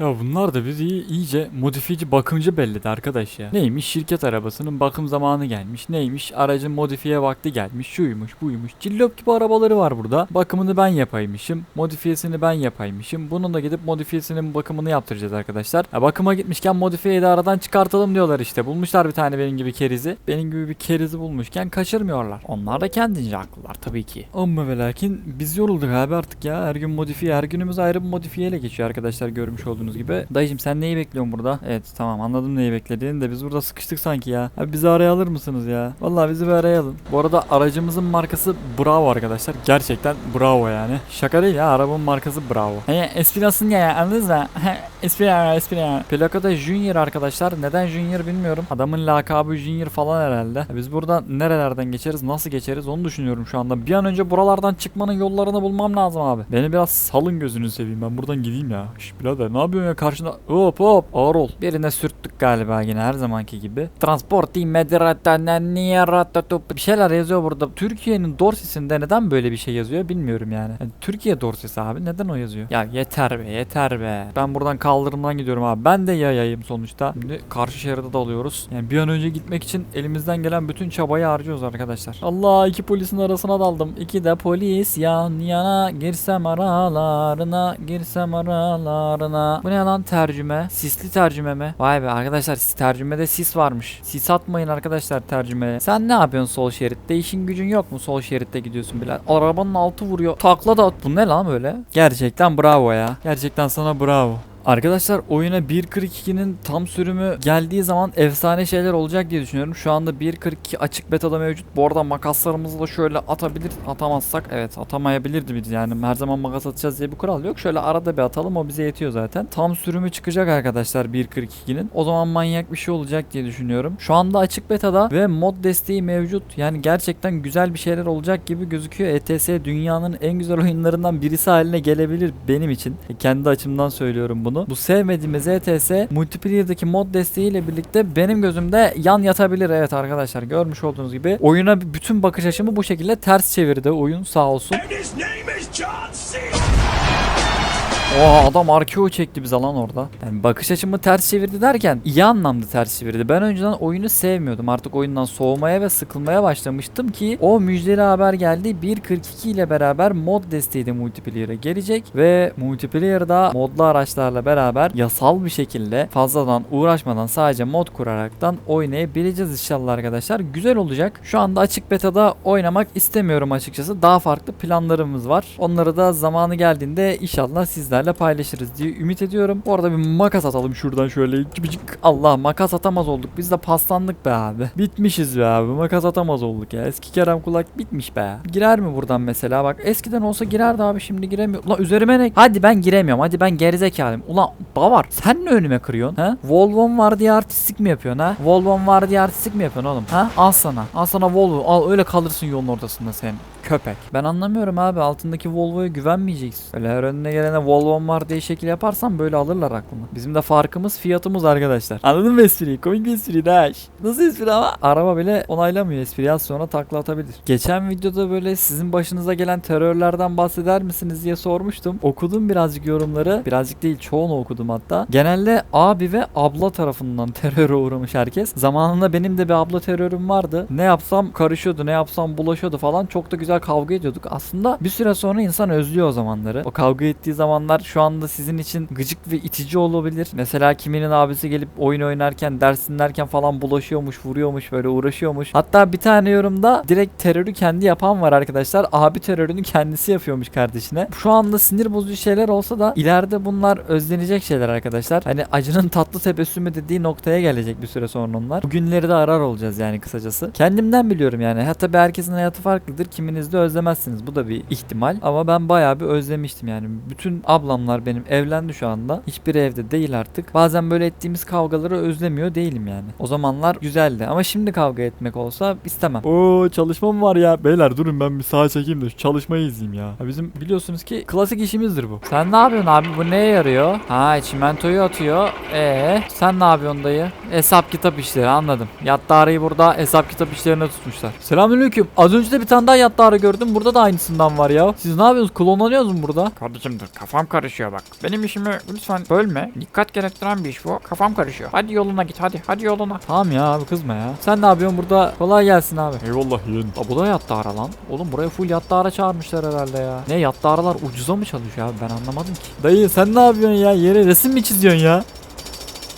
Ya bunlar da bizi iyice modifiyeci bakımcı belledi arkadaş ya. Neymiş şirket arabasının bakım zamanı gelmiş. Neymiş aracın modifiye vakti gelmiş. Şuymuş buymuş. Cillop gibi arabaları var burada. Bakımını ben yapaymışım. Modifiyesini ben yapaymışım. Bunun da gidip modifiyesinin bakımını yaptıracağız arkadaşlar. Ya bakıma gitmişken modifiyeyi de aradan çıkartalım diyorlar işte. Bulmuşlar bir tane benim gibi kerizi. Benim gibi bir kerizi bulmuşken kaçırmıyorlar. Onlar da kendince haklılar tabii ki. Ama ve lakin biz yorulduk abi artık ya. Her gün modifiye. Her günümüz ayrı bir modifiyeyle geçiyor arkadaşlar görmüş olduğunuz gibi. Dayıcım sen neyi bekliyorsun burada? Evet tamam anladım neyi beklediğini de biz burada sıkıştık sanki ya. Abi bizi araya alır mısınız ya? Vallahi bizi bir araya alın. Bu arada aracımızın markası Bravo arkadaşlar. Gerçekten Bravo yani. Şaka değil ya arabamın markası Bravo. He espri nasıl ya anladınız mı? Espri espri. Plakada Junior arkadaşlar. Neden Junior bilmiyorum. Adamın lakabı Junior falan herhalde. Biz burada nerelerden geçeriz nasıl geçeriz onu düşünüyorum şu anda. Bir an önce buralardan çıkmanın yollarını bulmam lazım abi. Beni biraz salın gözünü seveyim ben buradan gideyim ya. Şş birader ne yapıyorsun ya karşında? Hop hop ağır ol. Birine sürttük galiba yine her zamanki gibi. Transporti mediratananiyaratatıp bir şeyler yazıyor burada. Türkiye'nin dorsesinde neden böyle bir şey yazıyor bilmiyorum yani. Yani Türkiye dorsesi abi neden o yazıyor? Ya yeter be yeter be. Ben buradan kaldırımdan gidiyorum abi. Ben de yayayım sonuçta. Şimdi karşı şeride dalıyoruz. Yani bir an önce gitmek için elimizden gelen bütün çabayı harcıyoruz arkadaşlar. Allah iki polisin arasına daldım. İki de polis yan yana girsem aralarına girsem aralarına. Bu ne lan tercüme? Sisli tercüme mi? Vay be arkadaşlar tercümede sis varmış. Sis atmayın arkadaşlar tercümeye. Sen ne yapıyorsun sol şeritte? İşin gücün yok mu sol şeritte gidiyorsun bile? Arabanın altı vuruyor. Takla da at. Bu ne lan böyle? Gerçekten bravo ya. Gerçekten sana bravo. Arkadaşlar oyuna 1.42'nin tam sürümü geldiği zaman efsane şeyler olacak diye düşünüyorum. Şu anda 1.42 açık betada mevcut. Bu arada makaslarımızı da şöyle atabilir. Atamazsak evet atamayabilirdi biz yani. Her zaman makas atacağız diye bir kural yok. Şöyle arada bir atalım o bize yetiyor zaten. Tam sürümü çıkacak arkadaşlar 1.42'nin. O zaman manyak bir şey olacak diye düşünüyorum. Şu anda açık betada ve mod desteği mevcut. Yani gerçekten güzel bir şeyler olacak gibi gözüküyor. ETS dünyanın en güzel oyunlarından birisi haline gelebilir benim için. E, Kendi açımdan söylüyorum bunu. Bu sevmediğimiz ETS multiplayer'daki mod desteğiyle birlikte benim gözümde yan yatabilir. Evet arkadaşlar görmüş olduğunuz gibi oyuna bütün bakış açımı bu şekilde ters çevirdi oyun sağ olsun. Oha adam arkeo çekti bize lan orada. Yani bakış açımı ters çevirdi derken iyi anlamda ters çevirdi. Ben önceden oyunu sevmiyordum. Artık oyundan soğumaya ve sıkılmaya başlamıştım ki o müjdeli haber geldi. 1.42 ile beraber mod desteği de multiplayer'a gelecek ve multiplayer'da modlu araçlarla beraber yasal bir şekilde fazladan uğraşmadan sadece mod kuraraktan oynayabileceğiz inşallah arkadaşlar. Güzel olacak. Şu anda açık beta'da oynamak istemiyorum açıkçası. Daha farklı planlarımız var. Onları da zamanı geldiğinde inşallah sizlerle paylaşırız diye ümit ediyorum. Bu arada bir makas atalım şuradan şöyle. Allah makas atamaz olduk. Biz de paslandık be abi. Bitmişiz be abi. Makas atamaz olduk ya. Eski Kerem Kulak bitmiş be. Girer mi buradan mesela? Bak eskiden olsa girerdi abi şimdi giremiyor. Ulan üzerime ne? Hadi ben giremiyorum. Hadi ben gerizekalıyım. Ulan Bavar sen ne önüme kırıyorsun? Ha? Volvo'm var diye artistlik mi yapıyorsun ha? Volvo'm var diye artistlik mi yapıyorsun oğlum? Ha? Al sana. Al sana Volvo. Al öyle kalırsın yolun ortasında sen. Köpek. Ben anlamıyorum abi. Altındaki Volvo'ya güvenmeyeceksin. Öyle her önüne gelene Volvo'm var diye şekil yaparsan böyle alırlar aklını. Bizim de farkımız fiyatımız arkadaşlar. Anladın mı espriyi? Komik bir espri Daş. Nasıl espri ama? Araba bile onaylamıyor espriyi. Az sonra takla atabilir. Geçen videoda böyle sizin başınıza gelen terörlerden bahseder misiniz diye sormuştum. Okudum birazcık yorumları. Birazcık değil çoğunu okudum hatta. Genelde abi ve abla tarafından teröre uğramış herkes. Zamanında benim de bir abla terörüm vardı. Ne yapsam karışıyordu, ne yapsam bulaşıyordu falan. Çok da güzel kavga ediyorduk. Aslında bir süre sonra insan özlüyor o zamanları. O kavga ettiği zamanlar şu anda sizin için gıcık ve itici olabilir. Mesela kiminin abisi gelip oyun oynarken, ders dinlerken falan bulaşıyormuş, vuruyormuş, böyle uğraşıyormuş. Hatta bir tane yorumda direkt terörü kendi yapan var arkadaşlar. Abi terörünü kendisi yapıyormuş kardeşine. Şu anda sinir bozucu şeyler olsa da ileride bunlar özlenecek şeyler arkadaşlar. Hani acının tatlı tebessümü dediği noktaya gelecek bir süre sonra onlar. Bugünleri de arar olacağız yani kısacası. Kendimden biliyorum yani. Hatta tabii herkesin hayatı farklıdır. Kiminiz de özlemezsiniz. Bu da bir ihtimal. Ama ben bayağı bir özlemiştim yani. Bütün ablamlar benim evlendi şu anda. Hiçbiri evde değil artık. Bazen böyle ettiğimiz kavgaları özlemiyor değilim yani. O zamanlar güzeldi. Ama şimdi kavga etmek olsa istemem. Oo çalışmam var ya. Beyler durun ben bir sağa çekeyim de şu çalışmayı izleyeyim ya. ya. Bizim biliyorsunuz ki klasik işimizdir bu. Sen ne yapıyorsun abi? Bu neye yarıyor? Ha çimentoyu atıyor. Ee sen ne yapıyorsun dayı? Hesap kitap işleri anladım. Yattarıyı burada hesap kitap işlerine tutmuşlar. Selamünaleyküm. Az önce de bir tane daha yattara yattarı gördüm. Burada da aynısından var ya. Siz ne yapıyorsunuz? Klonlanıyorsunuz mu burada? Kardeşim dur kafam karışıyor bak. Benim işimi lütfen bölme. Dikkat gerektiren bir iş bu. Kafam karışıyor. Hadi yoluna git hadi. Hadi yoluna. Tamam ya abi kızma ya. Sen ne yapıyorsun burada? Kolay gelsin abi. Eyvallah yeğen. Aa, bu da yattı ara lan. Oğlum buraya full yattı ara çağırmışlar herhalde ya. Ne yattı aralar ucuza mı çalışıyor abi ben anlamadım ki. Dayı sen ne yapıyorsun ya? Yere resim mi çiziyorsun ya?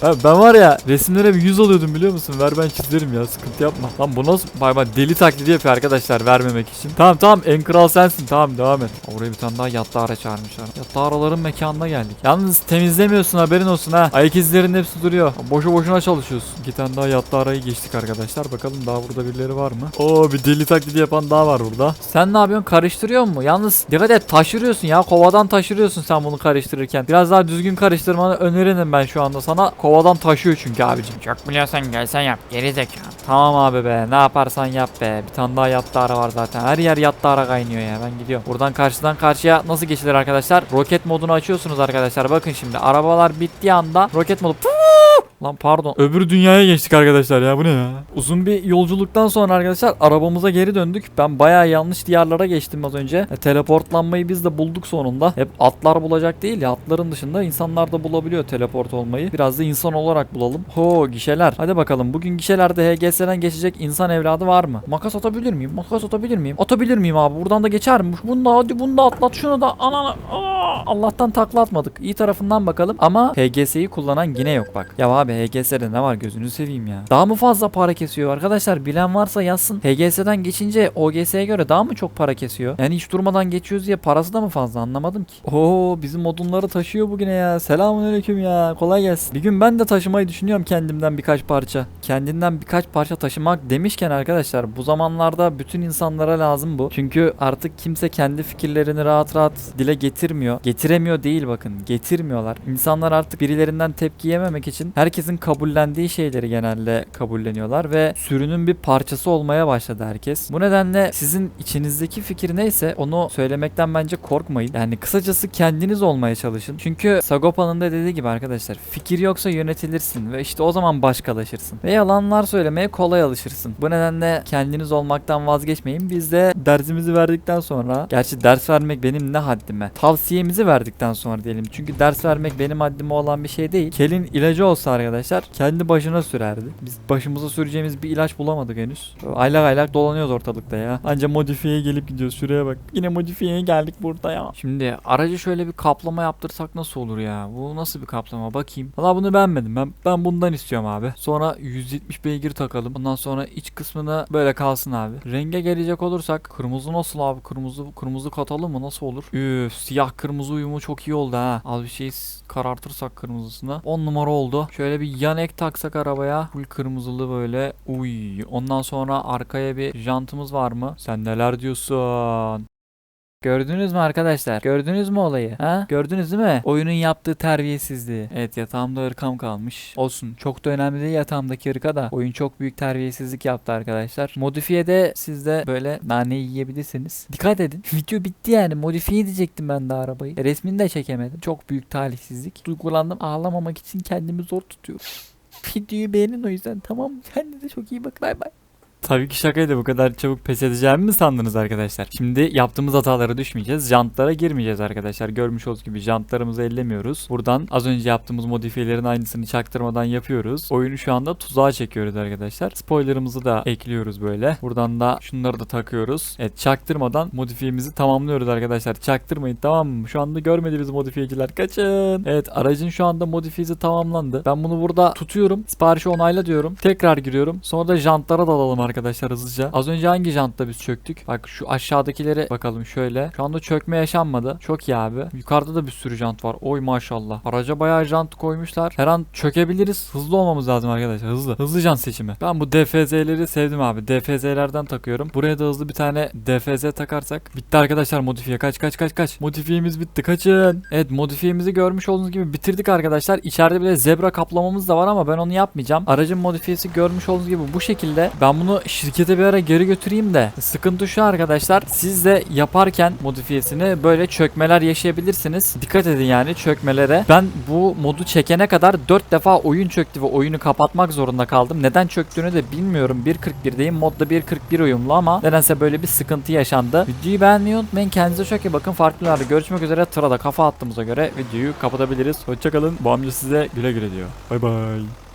Ha, ben var ya resimlere bir yüz alıyordum biliyor musun? Ver ben çizerim ya sıkıntı yapma. Lan bu nasıl bay bay deli taklidi yapıyor arkadaşlar vermemek için. Tamam tamam en kral sensin tamam devam et. Oraya bir tane daha yattı ara çağırmışlar. Yattı araların mekanına geldik. Yalnız temizlemiyorsun haberin olsun ha. Ayak izlerinin hepsi duruyor. Boşu boşuna çalışıyorsun. İki tane daha yattı arayı geçtik arkadaşlar. Bakalım daha burada birileri var mı? Oo bir deli taklidi yapan daha var burada. Sen ne yapıyorsun? Karıştırıyor mu? Yalnız dikkat et taşırıyorsun ya. Kovadan taşırıyorsun sen bunu karıştırırken. Biraz daha düzgün karıştırmanı öneririm ben şu anda sana. Kovadan taşıyor çünkü abicim. Çok biliyorsan gelsen yap. Geri zekalı. Tamam abi be ne yaparsan yap be. Bir tane daha yattı ara var zaten. Her yer yattı ara kaynıyor ya ben gidiyorum. Buradan karşıdan karşıya nasıl geçilir arkadaşlar? Roket modunu açıyorsunuz arkadaşlar. Bakın şimdi arabalar bittiği anda roket modu Lan pardon. Öbür dünyaya geçtik arkadaşlar ya bu ne ya? Uzun bir yolculuktan sonra arkadaşlar arabamıza geri döndük. Ben bayağı yanlış diyarlara geçtim az önce. E, teleportlanmayı biz de bulduk sonunda. Hep atlar bulacak değil ya. Atların dışında insanlar da bulabiliyor teleport olmayı. Biraz da insan olarak bulalım. Ho gişeler. Hadi bakalım bugün gişelerde HGS'den geçecek insan evladı var mı? Makas atabilir miyim? Makas atabilir miyim? Atabilir miyim abi? Buradan da geçer mi? Bunu da hadi bunu da atlat şunu da. Ananı. Aa! Allah'tan takla atmadık. İyi tarafından bakalım. Ama HGS'yi kullanan yine yok bak. Ya abi HGS'de ne var gözünü seveyim ya. Daha mı fazla para kesiyor arkadaşlar? Bilen varsa yazsın. HGS'den geçince OGS'ye göre daha mı çok para kesiyor? Yani hiç durmadan geçiyoruz diye parası da mı fazla anlamadım ki. Oo bizim odunları taşıyor bugüne ya. Selamünaleyküm ya. Kolay gelsin. Bir gün ben de taşımayı düşünüyorum kendimden birkaç parça. Kendinden birkaç parça taşımak demişken arkadaşlar bu zamanlarda bütün insanlara lazım bu. Çünkü artık kimse kendi fikirlerini rahat rahat dile getirmiyor. Getiremiyor değil bakın. Getirmiyorlar. İnsanlar artık birilerinden tepki yememek için herkesin kabullendiği şeyleri genelde kabulleniyorlar ve sürünün bir parçası olmaya başladı herkes. Bu nedenle sizin içinizdeki fikir neyse onu söylemekten bence korkmayın. Yani kısacası kendiniz olmaya çalışın. Çünkü Sagopa'nın da dediği gibi arkadaşlar fikir yoksa yönetilirsin ve işte o zaman başkalaşırsın. Ve yalanlar söylemeye kolay alışırsın. Bu nedenle kendiniz olmaktan vazgeçmeyin. Biz de dersimizi verdikten sonra gerçi ders vermek benim ne haddime. Tavsiyemizi verdikten sonra diyelim. Çünkü ders vermek benim haddime olan bir şey değil. Kelin ilacı olsa arkadaşlar kendi başına sürerdi. Biz başımıza süreceğimiz bir ilaç bulamadık henüz. Aylak aylak dolanıyoruz ortalıkta ya. Anca modifiyeye gelip gidiyoruz. Şuraya bak. Yine modifiyeye geldik burada ya. Şimdi aracı şöyle bir kaplama yaptırsak nasıl olur ya? Bu nasıl bir kaplama? Bakayım. Valla bunu beğenmedim. Ben ben bundan istiyorum abi. Sonra 170 beygir takalım. Ondan sonra iç kısmını böyle kalsın abi. Renge gelecek olursak kırmızı nasıl abi? Kırmızı kırmızı katalım mı? Nasıl olur? Üf siyah kırmızı uyumu çok iyi oldu ha. Az bir şey karartırsak kırmızısını. 10 numara oldu. Şöyle bir yan ek taksak arabaya. Full kırmızılı böyle. Uy. Ondan sonra arkaya bir jantımız var mı? Sen neler diyorsun? Gördünüz mü arkadaşlar? Gördünüz mü olayı? Ha? Gördünüz değil mi? Oyunun yaptığı terbiyesizliği. Evet yatağımda ırkam kalmış. Olsun. Çok da önemli değil yatağımdaki ırka da. Oyun çok büyük terbiyesizlik yaptı arkadaşlar. Modifiyede siz de böyle nane yiyebilirsiniz. Dikkat edin. Video bitti yani. Modifiye edecektim ben de arabayı. E, Resmini de çekemedim. Çok büyük talihsizlik. Duygulandım. Ağlamamak için kendimi zor tutuyorum. Videoyu beğenin o yüzden tamam? Kendinize çok iyi bakın. Bay bay. Tabii ki şakaydı bu kadar çabuk pes edeceğimi mi sandınız arkadaşlar? Şimdi yaptığımız hatalara düşmeyeceğiz. Jantlara girmeyeceğiz arkadaşlar. Görmüş olduğunuz gibi jantlarımızı ellemiyoruz. Buradan az önce yaptığımız modifiyelerin aynısını çaktırmadan yapıyoruz. Oyunu şu anda tuzağa çekiyoruz arkadaşlar. Spoilerımızı da ekliyoruz böyle. Buradan da şunları da takıyoruz. Evet çaktırmadan modifiyemizi tamamlıyoruz arkadaşlar. Çaktırmayın tamam mı? Şu anda görmedi bizi modifiyeciler. Kaçın. Evet aracın şu anda modifiyesi tamamlandı. Ben bunu burada tutuyorum. Siparişi onayla diyorum. Tekrar giriyorum. Sonra da jantlara dalalım arkadaşlar hızlıca. Az önce hangi jantta biz çöktük? Bak şu aşağıdakilere bakalım şöyle. Şu anda çökme yaşanmadı. Çok iyi abi. Yukarıda da bir sürü jant var. Oy maşallah. Araca bayağı jant koymuşlar. Her an çökebiliriz. Hızlı olmamız lazım arkadaşlar. Hızlı. Hızlı jant seçimi. Ben bu DFZ'leri sevdim abi. DFZ'lerden takıyorum. Buraya da hızlı bir tane DFZ takarsak. Bitti arkadaşlar modifiye. Kaç kaç kaç kaç. Modifiyemiz bitti. Kaçın. Evet modifiyemizi görmüş olduğunuz gibi bitirdik arkadaşlar. İçeride bile zebra kaplamamız da var ama ben onu yapmayacağım. Aracın modifiyesi görmüş olduğunuz gibi bu şekilde. Ben bunu şirkete bir ara geri götüreyim de sıkıntı şu arkadaşlar siz de yaparken modifiyesini böyle çökmeler yaşayabilirsiniz. Dikkat edin yani çökmelere. Ben bu modu çekene kadar 4 defa oyun çöktü ve oyunu kapatmak zorunda kaldım. Neden çöktüğünü de bilmiyorum. 1.41'deyim. Modda 1.41 uyumlu ama nedense böyle bir sıkıntı yaşandı. Videoyu beğenmeyi unutmayın. Kendinize çok iyi bakın. Farklı videolarda görüşmek üzere. Tırada kafa attığımıza göre videoyu kapatabiliriz. Hoşçakalın. Bu amca size güle güle diyor. Bay bay.